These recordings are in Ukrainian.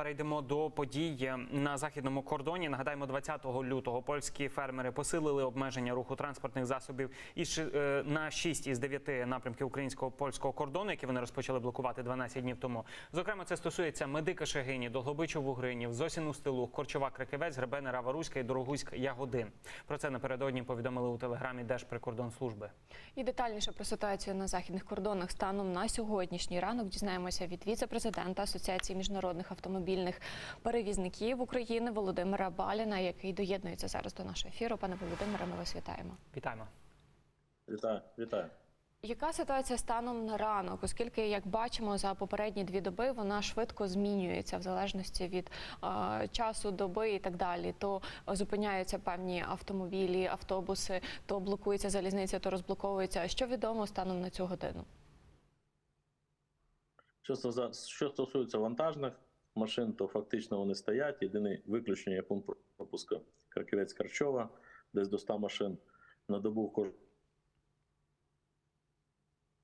перейдемо до подій на західному кордоні. Нагадаємо, 20 лютого польські фермери посилили обмеження руху транспортних засобів із е, на 6 із 9 напрямків українського польського кордону, які вони розпочали блокувати 12 днів тому. Зокрема, це стосується Медика Шегині, Долгобичу Вугринів, Зосін Устилух, Корчова Криківець, Гребени Раваруська і Дорогуськ Ягодин. Про це напередодні повідомили у телеграмі Держприкордонслужби. І детальніше про ситуацію на західних кордонах станом на сьогоднішній ранок дізнаємося від віце-президента Асоціації міжнародних автомобільних перевізників України Володимира Баліна, який доєднується зараз до нашого ефіру. Пане Володимире, ми вас вітаємо. Вітаємо. Вітаю, вітаю. Яка ситуація станом на ранок? Оскільки, як бачимо, за попередні дві доби вона швидко змінюється в залежності від е, часу доби і так далі. То зупиняються певні автомобілі, автобуси, то блокується залізниця, то розблоковується. Що відомо станом на цю годину? Що, стосується- що стосується вантажних машин, то фактично вони стоять. Єдине виключення є пункт пропуску Краківець Карчова, десь до 100 машин на добу кожен.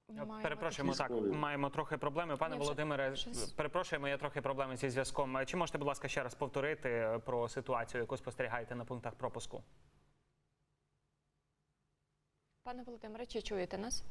Маємо Перепрошуємо так. Маємо трохи проблеми. Пане Ні, Володимире, щось- перепрошуємо, є трохи проблеми зі зв'язком. Чи можете, будь ласка, ще раз повторити е, про ситуацію, яку спостерігаєте на пунктах пропуску? Пане Володимире, чи чуєте нас?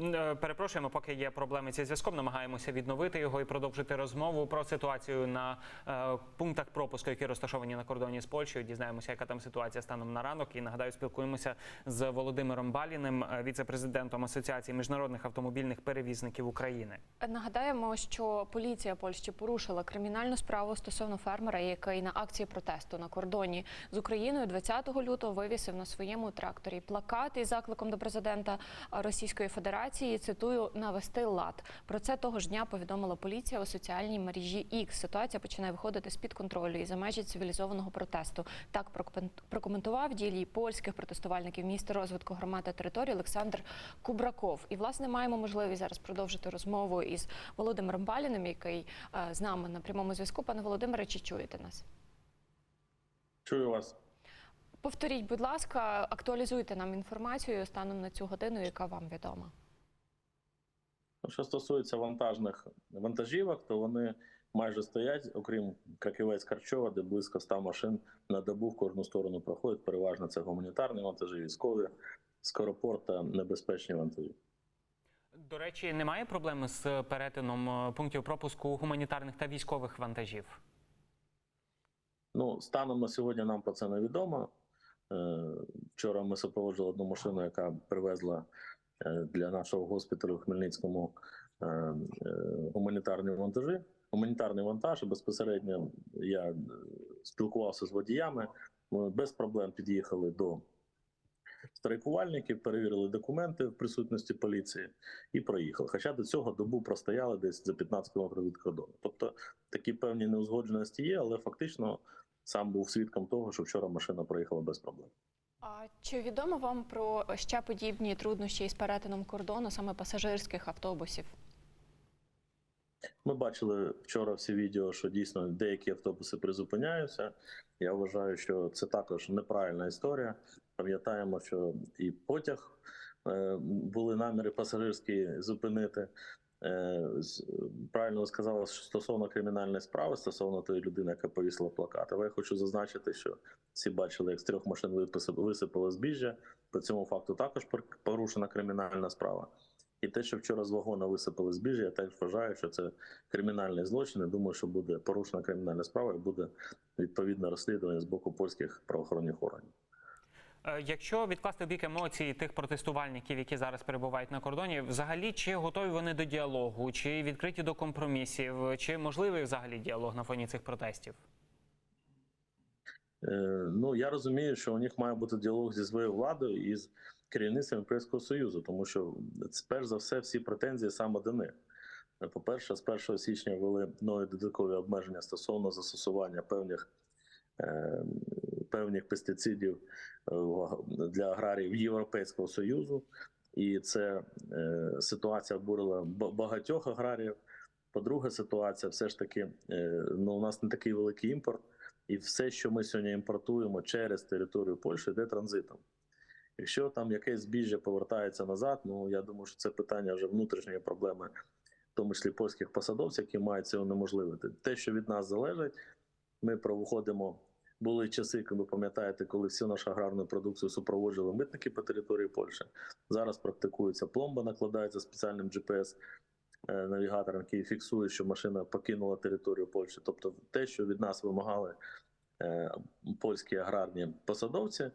Е, Перепрошуємо, поки є проблеми зі зв'язком. Намагаємося відновити його і продовжити розмову про ситуацію на е, пунктах пропуску, які розташовані на кордоні з Польщею. Дізнаємося, яка там ситуація станом на ранок. І нагадаю, спілкуємося з Володимиром Баліним, е, віце-президентом Асоціації міжнародних автомобільних перевізників України. Нагадаємо, що поліція Польщі порушила кримінальну справу стосовно фермера, який на акції протесту на кордоні з Україною 20 лютого вивісив на своєму тракторі плакат із закликом до президента Російської Федерації. Цитую навести лад. Про це того ж дня повідомила поліція у соціальній мережі X. Ситуація починає виходити з під контролю і за межі цивілізованого протесту. Так прокомен- прокоментував дії польських протестувальників міністр розвитку громад та територій Олександр Кубраков. І власне маємо можливість зараз продовжити розмову із Володимиром Баліним, який е, з нами на прямому зв'язку. Пане Володимире, чи чуєте нас? Чую вас. Повторіть, будь ласка, актуалізуйте нам інформацію станом на цю годину, яка вам відома. Ну, Що стосується вантажних вантажівок, то вони майже стоять, окрім Краківець Карчова, де близько 100 машин на добу в кожну сторону проходять. Переважно це гуманітарні вантажі, військові, скоропорт та небезпечні вантажі. До речі, немає проблеми з перетином е, пунктів пропуску гуманітарних та військових вантажів. Ну, станом на сьогодні нам про це невідомо. Е, Вчора ми супроводжували одну машину, яка привезла для нашого госпіталю в Хмельницькому е, е, гуманітарні вантажі. Гуманітарний вантаж. Безпосередньо я е, спілкувався з водіями. Ми без проблем під'їхали до страйкувальників, перевірили документи в присутності поліції і проїхали. Хоча до цього добу простояли десь за 15 км від кордону. Тобто такі певні неузгодженості є, але фактично сам був свідком того, що вчора машина проїхала без проблем. А чи відомо вам про ще подібні труднощі із перетином кордону саме пасажирських автобусів? Ми бачили вчора всі відео, що дійсно деякі автобуси призупиняються. Я вважаю, що це також неправильна історія. Пам'ятаємо, що і потяг е, були наміри пасажирські зупинити. Е, Правильно ви сказали що стосовно кримінальної справи, стосовно тої людини, яка повісила плакат. Але я хочу зазначити, що всі бачили, як з трьох машин висипало збіжжя. По цьому факту також порушена кримінальна справа. І те, що вчора з вагона висипали збіжжя, я теж вважаю, що це кримінальний злочин. Я думаю, що буде порушена кримінальна справа і буде відповідне розслідування з боку польських правоохоронних органів. Е, Якщо відкласти бік емоції тих протестувальників, які зараз перебувають на кордоні, взагалі чи готові вони до діалогу, чи відкриті до компромісів, чи можливий взагалі діалог на фоні цих протестів? Е, Ну я розумію, що у них має бути діалог зі своєю владою і з керівництвом Європейського союзу, тому що перш за все всі претензії саме до них. Е, По-перше, з 1 січня ввели нові додаткові обмеження стосовно застосування певних. Певних пестицидів е, для аграріїв Європейського союзу, і це е, ситуація обурила багатьох аграріїв. По-друге, ситуація все ж таки е, ну у нас не такий великий імпорт, і все, що ми сьогодні імпортуємо через територію Польщі, йде транзитом. Якщо там якесь збіжжя повертається назад, ну я думаю, що це питання вже внутрішньої проблеми в тому числі польських посадовців, які мають це унеможливити. Те, що від нас залежить, ми проводимо. Були часи, коли пам'ятаєте, коли всю нашу аграрну продукцію супроводжували митники по території Польщі. Зараз практикується пломба, накладається спеціальним GPS е, навігатором, який фіксує, що машина покинула територію Польщі. Тобто, те, що від нас вимагали е, польські аграрні посадовці,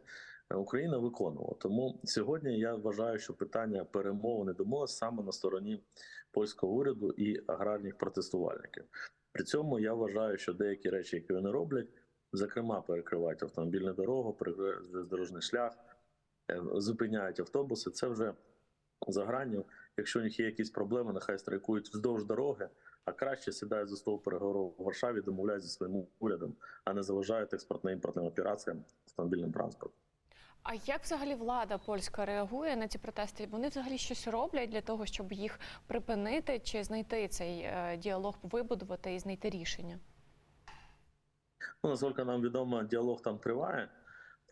е, Україна виконувала. Тому сьогодні я вважаю, що питання перемовини домовленості саме на стороні польського уряду і аграрних протестувальників. При цьому я вважаю, що деякі речі, які вони роблять, зокрема перекривають автомобільну дорогу, дорожній шлях, е, зупиняють автобуси. Це вже за гранню. Якщо у них є якісь проблеми, нехай страйкують вздовж дороги, а краще сідають за стол переговорів у Варшаві, домовляють зі своїм урядом, а не заважають експортно-імпортним операціям автомобільним транспортом. А як взагалі влада польська реагує на ці протести? Вони взагалі щось роблять для того, щоб їх припинити чи знайти цей е, діалог, вибудувати і знайти рішення? Ну, наскільки нам відомо, діалог там триває.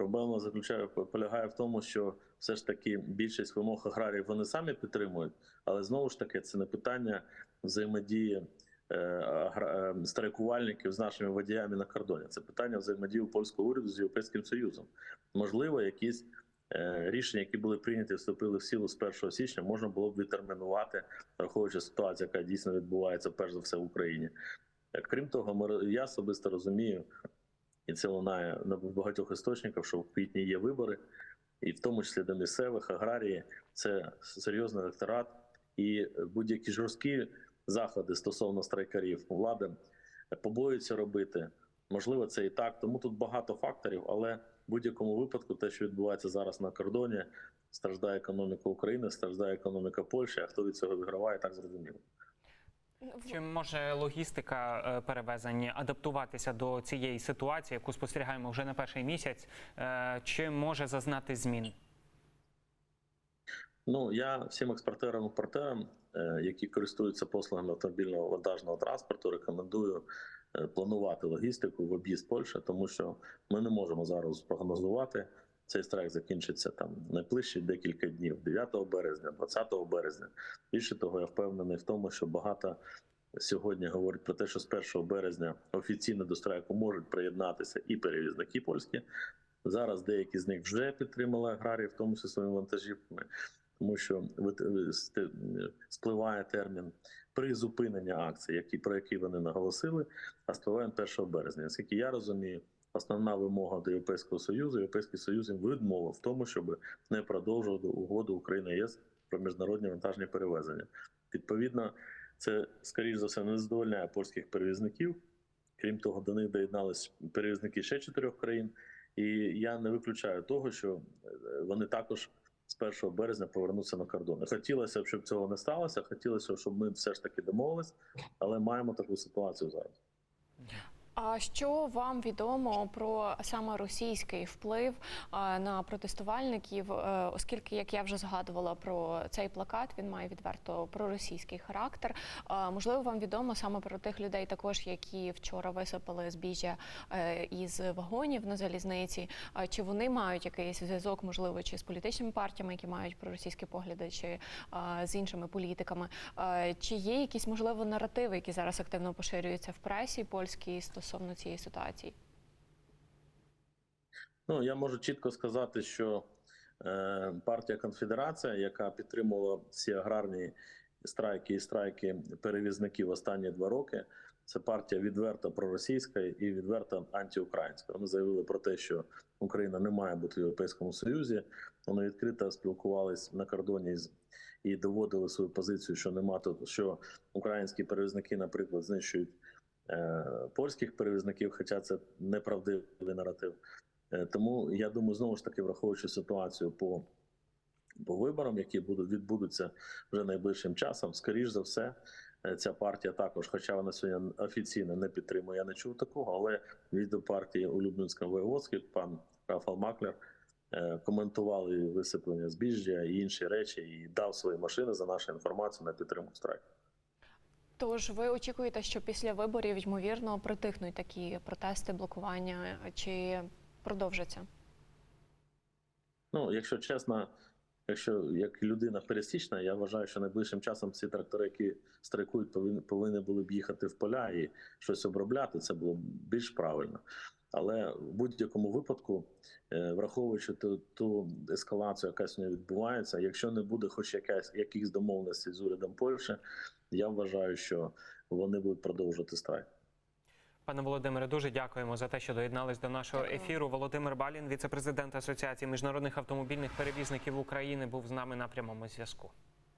Проблема заключає полягає в тому, що все ж таки більшість вимог аграріїв вони самі підтримують, але знову ж таки це не питання взаємодії е, е, страйкувальників з нашими водіями на кордоні. Це питання взаємодії польського уряду з Європейським Союзом. Можливо, якісь е, рішення, які були прийняті, вступили в силу з 1 січня, можна було б відтермінувати, враховуючи ситуацію, яка дійсно відбувається перш за все в Україні. Крім того, я особисто розумію, і це лунає на багатьох істочниках, що в квітні є вибори, і в тому числі до місцевих аграрії це серйозний електорат, і будь-які жорсткі заходи стосовно страйкарів влада побоюється робити. Можливо, це і так. Тому тут багато факторів, але в будь-якому випадку, те, що відбувається зараз на кордоні, страждає економіка України, страждає економіка Польщі. А хто від цього виграває, так зрозуміло. Чи може логістика е, перевезень адаптуватися до цієї ситуації, яку спостерігаємо вже не перший місяць? Е, Чи може зазнати змін? Ну я всім експортерам імпортерам, е, які користуються послугами автомобільного вантажного транспорту, рекомендую планувати логістику в об'їзд Польщі, тому що ми не можемо зараз прогнозувати. Цей страйк закінчиться там найближчі декілька днів, 9 березня, 20 березня. Більше того, я впевнений в тому, що багато сьогодні говорить про те, що з 1 березня офіційно до страйку можуть приєднатися і перевізники польські. Зараз деякі з них вже підтримали аграрії, в тому числі своїми вантажівками тому що спливає термін призупинення акцій, які про які вони наголосили, а спливає 1 березня. Наскільки я розумію, основна вимога до Європейського союзу, Європейський союз їм відмовив в тому, щоб не продовжувати угоду України ЄС про міжнародні вантажні перевезення. Відповідно, це скоріш за все не задовольняє польських перевізників. Крім того, до них доєднались перевізники ще чотирьох країн. І я не виключаю того, що е, вони також з 1 березня повернуться на кордони. Хотілося б, щоб цього не сталося. Хотілося, б, щоб ми все ж таки домовились, але маємо таку ситуацію зараз. А що вам відомо про саме російський вплив на протестувальників, е, оскільки, як я вже згадувала про цей плакат, він має відверто проросійський характер. Можливо, вам відомо саме про тих людей, також які вчора висипали збіжжя е, із вагонів на залізниці. Чи вони мають якийсь зв'язок, можливо, чи з політичними партіями, які мають проросійські погляди, чи з іншими політиками? Чи є якісь можливо наративи, які зараз активно поширюються в пресі польській стосовно цієї ситуації? Ну я можу чітко сказати, що е, партія Конфедерація, яка підтримувала всі аграрні страйки і страйки перевізників останні два роки, це партія відверто проросійська і відверто антиукраїнська. Вони заявили про те, що Україна не має бути в Європейському Союзі. Вони відкрито спілкувались на кордоні і доводили свою позицію, що нема тут, що українські перевізники, наприклад, знищують польських перевізників, хоча це неправдивий наратив. Е, Тому я думаю, знову ж таки, враховуючи ситуацію по, по виборам, які будуть відбудуться вже найближчим часом, скоріш за все, е, ця партія також, хоча вона сьогодні офіційно не підтримує, я не чув такого, але від партії у Люблінському воєводській пан Рафал Маклер е, коментували висиплення збіжжя і інші речі, і дав свої машини за нашу інформацію на підтримку страйку. Тож ви очікуєте, що після виборів ймовірно притихнуть такі протести, блокування чи продовжаться? Ну, якщо чесно, якщо як людина пересічна, я вважаю, що найближчим часом ці трактори, які страйкують, повинні, повинні були б їхати в поля і щось обробляти. Це було б більш правильно. Але в будь-якому випадку, е, враховуючи ту, ту ескалацію, яка сьогодні відбувається, якщо не буде хоч якась якихось домовленостей з урядом Польщі, я вважаю, що вони будуть продовжувати страйк. Пане Володимире, дуже дякуємо за те, що доєднались до нашого Дякую. ефіру. Володимир Балін, віце-президент Асоціації міжнародних автомобільних перевізників України, був з нами на прямому зв'язку.